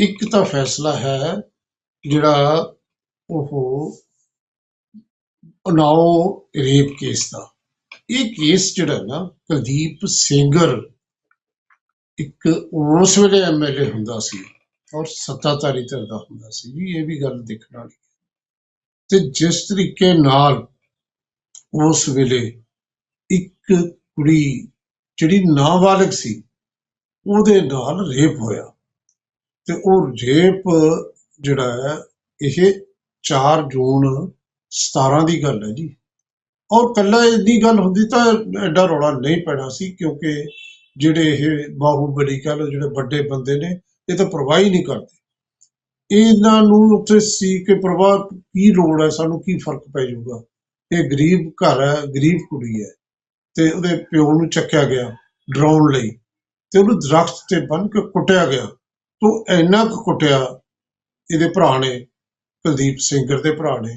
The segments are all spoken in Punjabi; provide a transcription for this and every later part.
ਇੱਕ ਤਾਂ ਫੈਸਲਾ ਹੈ ਜਿਹੜਾ ਉਹ ਉਨਾਓ ਰੇਪ ਕੇਸ ਦਾ। ਇਹ ਕੇਸ ਜਿਹੜਾ ਨਾ ਕੁਲਦੀਪ ਸੇਂਗਰ ਇੱਕ ਉਸ ਵੇਲੇ ਐਮਐਲਏ ਹੁੰਦਾ ਸੀ ਔਰ ਸੱਤਾਧਾਰੀ ਧਿਰ ਦਾ ਹੁੰਦਾ ਸੀ ਜੀ, ਇਹ ਵੀ ਗੱਲ ਦੇਖਣ ਵਾਲੀ ਤੇ ਜਿਸ ਤਰੀਕੇ ਨਾਲ ਉਸ ਵੇਲੇ ਇੱਕ ਕੁੜੀ ਜਿਹੜੀ ਨਾਬਾਲਗ ਸੀ, ਉਹਦੇ ਨਾਲ ਰੇਪ ਹੋਇਆ। ਤੇ ਉਹ ਰੇਪ ਜਿਹੜਾ ਹੈ, ਇਹ ਚਾਰ ਜੂਨ 17 ਦੀ ਗੱਲ ਹੈ ਜੀ। ਔਰ ਕੱਲਾ ਇੰਨੀ ਗੱਲ ਹੁੰਦੀ ਤਾਂ ਐਡਾ ਰੌਲਾ ਨਹੀਂ ਪੈਣਾ ਸੀ, ਕਿਉਂਕਿ ਜਿਹੜੇ ਇਹ ਬਾਹੂਬਲੀ ਕਹ ਲਓ, ਜਿਹੜੇ ਵੱਡੇ ਬੰਦੇ ਨੇ, ਇਹ ਤਾਂ ਪਰਵਾਹ ਹੀ ਨਹੀਂ ਕਰਦੇ। ਇਹਨਾਂ ਨੂੰ ਉੱਥੇ ਸੀ ਕਿ ਪ੍ਰਵਾਹ ਕੀ ਲੋੜ ਹੈ, ਸਾਨੂੰ ਕੀ ਫ਼ਰਕ ਪੈ ਜਾਊਗਾ? ਇਹ ਗਰੀਬ ਘਰ ਹੈ, ਗਰੀਬ ਕੁੜੀ ਹੈ। ਤੇ ਉਹਦੇ ਪਿਓ ਨੂੰ ਚੱਕਿਆ ਗਿਆ ਡਰਾਉਣ ਲਈ। ਤੇ ਉਹਨੂੰ ਦਰਖਤ ਤੇ ਬੰਨ ਕੇ ਕੁੱਟਿਆ ਗਿਆ। ਤੂੰ ਇੰਨਾ ਕੁ ਕੁੱਟਿਆ ਇਹਦੇ ਭਰਾ ਨੇ, ਕੁਲਦੀਪ ਸਿੰਘਰ ਦੇ ਭਰਾ ਨੇ,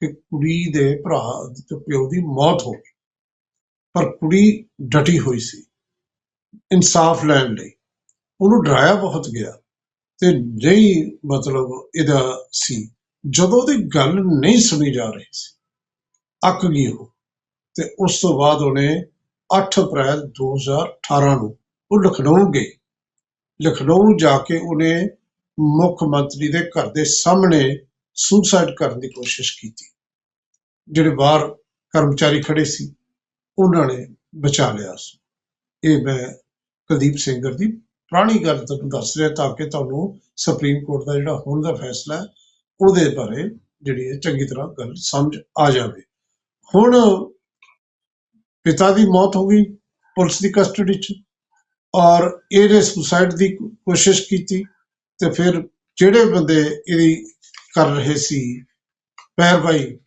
ਕਿ ਕੁੜੀ ਦੇ ਭਰਾ ਤੇ ਪਿਓ ਦੀ ਮੌਤ ਹੋ ਗਈ। ਪਰ ਕੁੜੀ ਡਟੀ ਹੋਈ ਸੀ, ਇਨਸਾਫ ਲੈਣ ਲਈ। ਉਹਨੂੰ ਡਰਾਇਆ ਬਹੁਤ ਗਿਆ ਤੇ ਨਹੀਂ ਮਤਲਬ ਇਹਦਾ ਸੀ। ਜਦੋਂ ਦੀ ਗੱਲ ਨਹੀਂ ਸੁਣੀ ਜਾ ਰਹੀ ਸੀ, ਅੱਕ ਗਈ ਉਹ ਤੇ ਉਸ ਤੋਂ ਬਾਅਦ ਉਹਨੇ 8 ਅਪ੍ਰੈਲ 2018 ਨੂੰ ਉਹ ਲਖਨਊ ਗਈ। ਲਖਨਊ ਜਾ ਕੇ ਉਹਨੇ ਮੁੱਖ ਮੰਤਰੀ ਦੇ ਘਰ ਦੇ ਸਾਹਮਣੇ ਸੁਸਾਈਡ ਕਰਨ ਦੀ ਕੋਸ਼ਿਸ਼ ਕੀਤੀ। ਜਿਹੜੇ ਬਾਹਰ ਕਰਮਚਾਰੀ ਖੜੇ ਸੀ, ਉਹਨਾਂ ਨੇ ਬਚਾ ਲਿਆ ਉਸ ਇਹ ਮੈਂ ਕੁਲਦੀਪ ਸਿੰਘਰ ਦੀ ਪੁਰਾਣੀ ਗੱਲ ਤੁਹਾਨੂੰ ਦੱਸ ਰਿਹਾ ਤਾਂ ਕਿ ਤੁਹਾਨੂੰ ਸੁਪਰੀਮ ਕੋਰਟ ਦਾ ਜਿਹੜਾ ਹੁਣ ਦਾ ਫੈਸਲਾ ਉਹਦੇ ਬਾਰੇ ਜਿਹੜੀ ਹੈ ਚੰਗੀ ਤਰ੍ਹਾਂ ਗੱਲ ਸਮਝ ਆ ਜਾਵੇ। ਹੁਣ ਪਿਤਾ ਦੀ ਮੌਤ ਹੋ ਗਈ ਪੁਲਿਸ ਦੀ ਕਸਟਡੀ 'ਚ। ਔਰ ਇਹਨੇ ਸੁਸਾਈਡ ਦੀ ਕੋਸ਼ਿਸ਼ ਕੀਤੀ ਤੇ ਫਿਰ ਜਿਹੜੇ ਬੰਦੇ ਇਹਦੀ ਕਰ ਰਹੇ ਸੀ, ਪੈਰਵਾਈ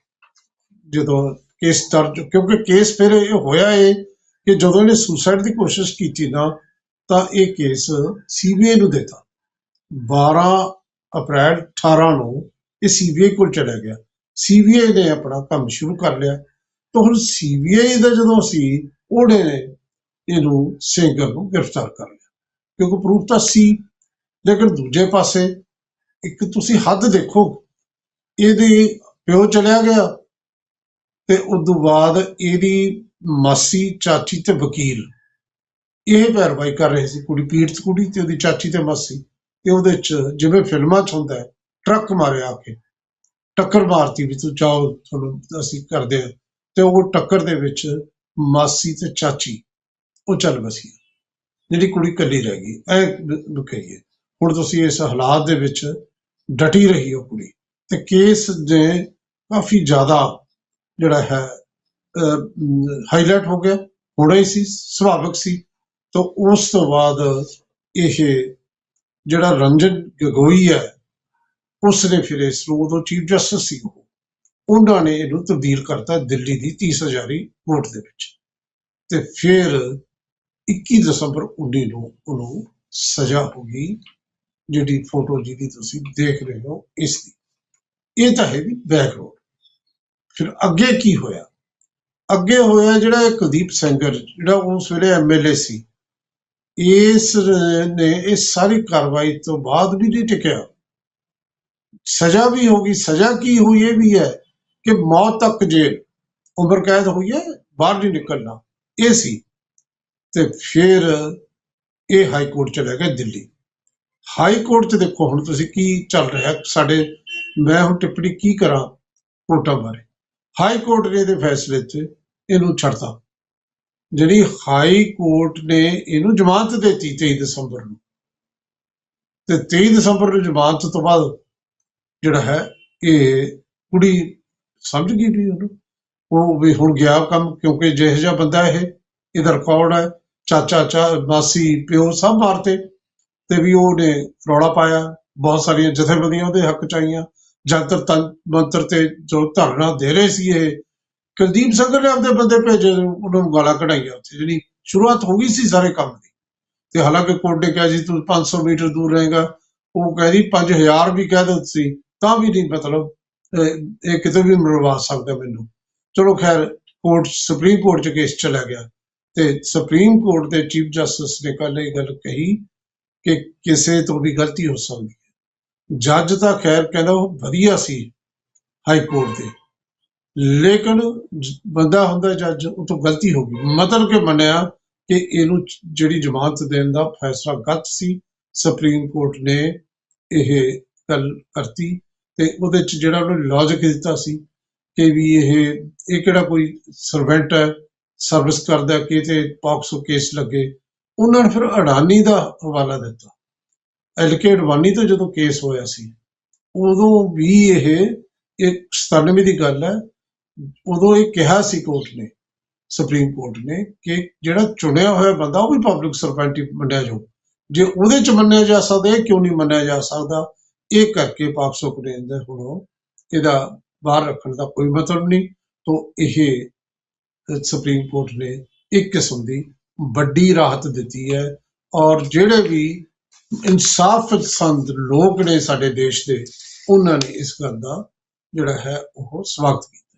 ਜਦੋਂ ਕੇਸ ਦਰਜ, ਕਿਉਂਕਿ ਕੇਸ ਫਿਰ ਇਹ ਹੋਇਆ ਇਹ ਕਿ ਜਦੋਂ ਇਹਨੇ ਸੁਸਾਈਡ ਦੀ ਕੋਸ਼ਿਸ਼ ਕੀਤੀ ਨਾ, ਤਾਂ ਇਹ ਕੇਸ ਸੀਬੀਆਈ ਨੂੰ ਦਿੱਤਾ। 12 ਅਪ੍ਰੈਲ 18 ਨੂੰ ਇਹ ਸੀਬੀਆਈ ਕੋਲ ਚਲਾ ਗਿਆ। ਸੀਬੀਆਈ ਨੇ ਆਪਣਾ ਕੰਮ ਸ਼ੁਰੂ ਕਰ ਲਿਆ। ਤਾਂ ਹੁਣ ਸੀਬੀਆਈ ਦਾ ਜਦੋਂ ਸੀ, ਉਹਨੇ ਇਹਨੂੰ ਸੇਂਗਰ ਨੂੰ ਗ੍ਰਿਫਤਾਰ ਕਰ ਲਿਆ। ਕਿਉਂਕਿ ਪ੍ਰੂਫ ਤਾਂ ਸੀ ਲੇਕਿਨ ਦੂਜੇ ਪਾਸੇ ਇੱਕ ਤੁਸੀਂ ਹੱਦ ਦੇਖੋ ਇਹਦੇ ਪਿਓ ਚਲਿਆ ਗਿਆ ਤੇ ਉਸ ਤੋਂ ਬਾਅਦ ਇਹਦੀ ਮਾਸੀ ਚਾਚੀ ਤੇ ਵਕੀਲ ਇਹ ਪੈਰਵਾਈ ਕਰ ਰਹੇ ਸੀ ਕੁੜੀ ਪੀੜਤ ਕੁੜੀ ਤੇ ਉਹਦੀ ਚਾਚੀ ਤੇ ਮਾਸੀ ਤੇ ਉਹਦੇ ਚ ਜਿਵੇਂ ਫਿਲਮਾਂ ਚ ਹੁੰਦਾ ਹੈ, ਟਰੱਕ ਮਾਰਿਆ ਕੇ ਟੱਕਰ ਮਾਰਤੀ ਵੀ ਤੂੰ ਜਾਓ ਤੁਹਾਨੂੰ ਅਸੀਂ ਕਰਦੇ ਹਾਂ। ਤੇ ਉਹ ਟੱਕਰ ਦੇ ਵਿੱਚ ਮਾਸੀ ਤੇ ਚਾਚੀ ਉਹ ਚੱਲ ਵਸੀ ਜਿਹੜੀ ਕੁੜੀ ਇਕੱਲੀ ਰਹਿ ਗਈ, ਐ ਲੁਕਈਏ ਹੁਣ ਤੁਸੀਂ ਇਸ ਹਾਲਾਤ ਦੇ ਵਿੱਚ ਡਟੀ ਰਹੀ ਹੋ ਕੁੜੀ। ਤੇ ਕੇਸ ਦੇ ਕਾਫੀ ਜ਼ਿਆਦਾ ਜਿਹੜਾ ਹੈ ਹਾਈਲਾਈਟ ਹੋ ਗਿਆ। ਹੋਣਾ ਹੀ ਸੀ, ਸੁਭਾਵਿਕ ਸੀ। ਤਾਂ ਉਸ ਤੋਂ ਬਾਅਦ ਇਹ ਜਿਹੜਾ ਰੰਜਨ ਗਗੋਈ ਹੈ ਉਸ ਨੇ ਫਿਰ ਇਸ ਨੂੰ ਉਦੋਂ ਚੀਫ ਜਸਟਿਸ ਸੀ ਉਹ। ਉਹਨਾਂ ਨੇ ਇਹਨੂੰ ਤਬਦੀਲ ਕਰਤਾ ਦਿੱਲੀ ਦੀ 30 ਹਜ਼ਾਰੀ ਕੋਰਟ ਦੇ ਵਿੱਚ। ਤੇ ਫਿਰ 21 ਦਸੰਬਰ 19 ਨੂੰ ਉਹਨੂੰ ਸਜ਼ਾ ਹੋ ਗਈ, ਜਿਹੜੀ ਫੋਟੋ ਜਿਹਦੀ ਤੁਸੀਂ ਦੇਖ ਰਹੇ ਹੋ ਇਸ ਦੀ। ਇਹ ਤਾਂ ਹੈ ਵੀ ਬੈਕਗ੍ਰਾਉਂਡ ਫਿਰ ਅੱਗੇ ਕੀ ਹੋਇਆ? ਅੱਗੇ ਹੋਇਆ ਜਿਹੜਾ ਕੁਲਦੀਪ ਸੈਂਗਰ, ਜਿਹੜਾ ਉਸ ਵੇਲੇ ਐਮਐਲਏ ਸੀ। ਇਸ ਨੇ ਇਸ ਸਾਰੀ ਕਾਰਵਾਈ ਤੋਂ ਬਾਅਦ ਵੀ ਨਹੀਂ ਟਿਕਿਆ। ਸਜ਼ਾ ਵੀ ਹੋ ਗਈ। ਸਜ਼ਾ ਕੀ ਹੋਈ ਇਹ ਵੀ ਹੈ ਕਿ ਮੌਤ ਤੱਕ ਜੇਲ੍ਹ ਉਮਰ ਕੈਦ ਹੋਈ ਹੈ, ਬਾਹਰ ਨਹੀਂ ਨਿਕਲਣਾ। ਇਹ ਸੀ। ਤੇ ਫਿਰ ਇਹ ਹਾਈ ਕੋਰਟ ਚਲੇ ਗਏ ਦਿੱਲੀ। ਹਾਈ ਕੋਰਟ 'ਚ ਦੇਖੋ ਹੁਣ ਤੁਸੀਂ ਕੀ ਚੱਲ ਰਿਹਾ ਸਾਡੇ, ਮੈਂ ਹੁਣ ਟਿੱਪਣੀ ਕੀ ਕਰਾਂ ਕੋਰਟਾਂ ਬਾਰੇ। ਹਾਈ ਕੋਰਟ ਨੇ ਇਹਦੇ ਫੈਸਲੇ 'ਚ ਇਹਨੂੰ ਛੱਡਤਾ। ਜਿਹੜੀ ਹਾਈ ਕੋਰਟ ਨੇ ਇਹਨੂੰ ਜ਼ਮਾਨਤ ਦੇ ਦਿੱਤੀ 23 ਦਸੰਬਰ ਨੂੰ। ਤੇ 23 ਦਸੰਬਰ ਨੂੰ ਜ਼ਮਾਨਤ ਤੋਂ ਬਾਅਦ ਜਿਹੜਾ ਹੈ, ਇਹ ਕੁੜੀ ਸਮਝ ਗਈ ਵੀ ਉਹਨੂੰ। ਉਹ ਵੀ ਹੁਣ ਗਿਆ ਕੰਮ ਕਿਉਂਕਿ ਜਿਹੋ ਜਿਹਾ ਬੰਦਾ ਇਹ, ਇਹਦਾ ਰਿਕਾਰਡ ਹੈ। ਚਾਚਾ, ਚਾ, ਮਾਸੀ, ਪਿਓ ਸਭ ਮਾਰਤੇ ਤੇ ਵੀ ਉਹਨੇ ਰੌਲਾ ਪਾਇਆ। ਬਹੁਤ ਸਾਰੀਆਂ ਜਥੇਬੰਦੀਆਂ ਉਹਦੇ ਹੱਕ ਚ ਆਈਆਂ। ਜੰਤਰ ਮੰਤਰ ਤੇ ਜੋ ਧਰਨਾ ਦੇ ਰਹੇ ਸੀ ਇਹ, ਕੁਲਦੀਪ ਸਿੰਘ ਨੇ ਆਪਦੇ ਬੰਦੇ ਭੇਜੇ, ਉਹਨਾਂ ਨੂੰ ਗਾਲਾਂ ਕਢਾਈਆਂ ਉੱਥੇ। ਜਿਹੜੀ ਸ਼ੁਰੂਆਤ ਹੋ ਗਈ ਸੀ ਸਾਰੇ ਕੰਮ ਦੀ। ਤੇ ਹਾਲਾਂਕਿ ਕੋਰਟ ਨੇ ਕਿਹਾ ਜੀ, ਤੂੰ 500 ਮੀਟਰ ਦੂਰ ਰਹੇਗਾ। ਉਹ ਕਹਿੰਦੀ 5000 ਵੀ ਕਹਿ ਦੋ ਤੁਸੀਂ, ਤਾਂ ਵੀ ਨਹੀਂ ਮਤਲਬ, ਇਹ ਕਿਤੇ ਵੀ ਮਰਵਾ ਸਕਦਾ ਮੈਨੂੰ। ਚਲੋ ਖੈਰ, ਕੋਰਟ, ਸੁਪਰੀਮ ਕੋਰਟ ਚ ਕੇਸ ਚਲਾ ਗਿਆ। ਤੇ ਸੁਪਰੀਮ ਕੋਰਟ ਦੇ ਚੀਫ ਜਸਟਿਸ ਨੇ ਕੱਲ੍ਹ ਇਹ ਗੱਲ ਕਹੀ ਕਿ ਕਿਸੇ ਤੋਂ ਵੀ ਗਲਤੀ ਹੋ ਸਕਦੀ ਹੈ। ਜੱਜ ਤਾਂ ਖੈਰ ਕਹਿੰਦਾ ਉਹ ਵਧੀਆ ਸੀ ਹਾਈ ਕੋਰਟ ਦੇ ਲੇਕਿਨ ਬੰਦਾ ਹੁੰਦਾ ਜੱਜ ਉਹ ਤੋਂ ਗਲਤੀ ਹੋ ਗਈ। ਮਤਲਬ ਕਿ ਮੰਨਿਆ ਕਿ ਇਹਨੂੰ ਜਿਹੜੀ ਜ਼ਮਾਨਤ ਦੇਣ ਦਾ ਫੈਸਲਾ ਗਲਤ ਸੀ ਸੁਪਰੀਮ ਕੋਰਟ ਨੇ ਇਹ ਗੱਲ ਕਰਤੀ ਤੇ ਉਹਦੇ ਚ ਜਿਹੜਾ ਉਹਨੇ ਲੌਜੀਕ ਦਿੱਤਾ ਸੀ ਕਿ ਵੀ ਇਹ ਇਹ ਕਿਹੜਾ ਕੋਈ ਸਰਵੈਂਟ ਹੈ? ਸਰਵਿਸ ਕਰਦਾ ਕਿ ਤੇ ਪੌਕਸੋ ਕੇਸ ਲੱਗੇ, ਉਹਨਾਂ ਨੇ ਫਿਰ ਅਡਾਨੀ ਦਾ ਹਵਾਲਾ ਦਿੱਤਾ। ਐਲਕੇ ਅਡਵਾਨੀ ਤੋਂ ਜਦੋਂ ਕੇਸ ਹੋਇਆ ਸੀ, ਉਦੋਂ ਵੀ ਇਹ ਇੱਕ 97 ਦੀ ਗੱਲ ਹੈ, ਉਦੋਂ ਇਹ ਕਿਹਾ ਸੀ ਕੋਰਟ ਨੇ ਸੁਪਰੀਮ ਕੋਰਟ ਨੇ ਕਿ ਜਿਹੜਾ ਚੁਣਿਆ ਹੋਇਆ ਬੰਦਾ ਉਹ ਵੀ ਪਬਲਿਕ ਸਰਵੈਂਟ ਹੀ ਮੰਨਿਆ ਜਾਊ। ਜੇ ਉਹਦੇ ਚ ਮੰਨਿਆ ਜਾ ਸਕਦਾ, ਇਹ ਕਿਉਂ ਨਹੀਂ ਮੰਨਿਆ ਜਾ ਸਕਦਾ? ਇਹ ਕਰਕੇ ਪਾਕਸੋ ਕਨੇਨ ਦਾ ਹੁਣ ਇਹਦਾ ਬਾਹਰ ਰੱਖਣ ਦਾ ਕੋਈ ਮਤਲਬ ਨਹੀਂ। ਤੋਂ ਇਹ ਸੁਪਰੀਮ ਕੋਰਟ ਨੇ ਇੱਕ ਕਿਸਮ ਦੀ ਵੱਡੀ ਰਾਹਤ ਦਿੱਤੀ ਹੈ ਔਰ ਜਿਹੜੇ ਵੀ ਇਨਸਾਫ ਪਸੰਦ ਲੋਕ ਨੇ ਸਾਡੇ ਦੇਸ਼ ਦੇ, ਉਹਨਾਂ ਨੇ ਇਸ ਗੱਲ ਦਾ ਜਿਹੜਾ ਹੈ ਉਹ ਸਵਾਗਤ ਕੀਤਾ।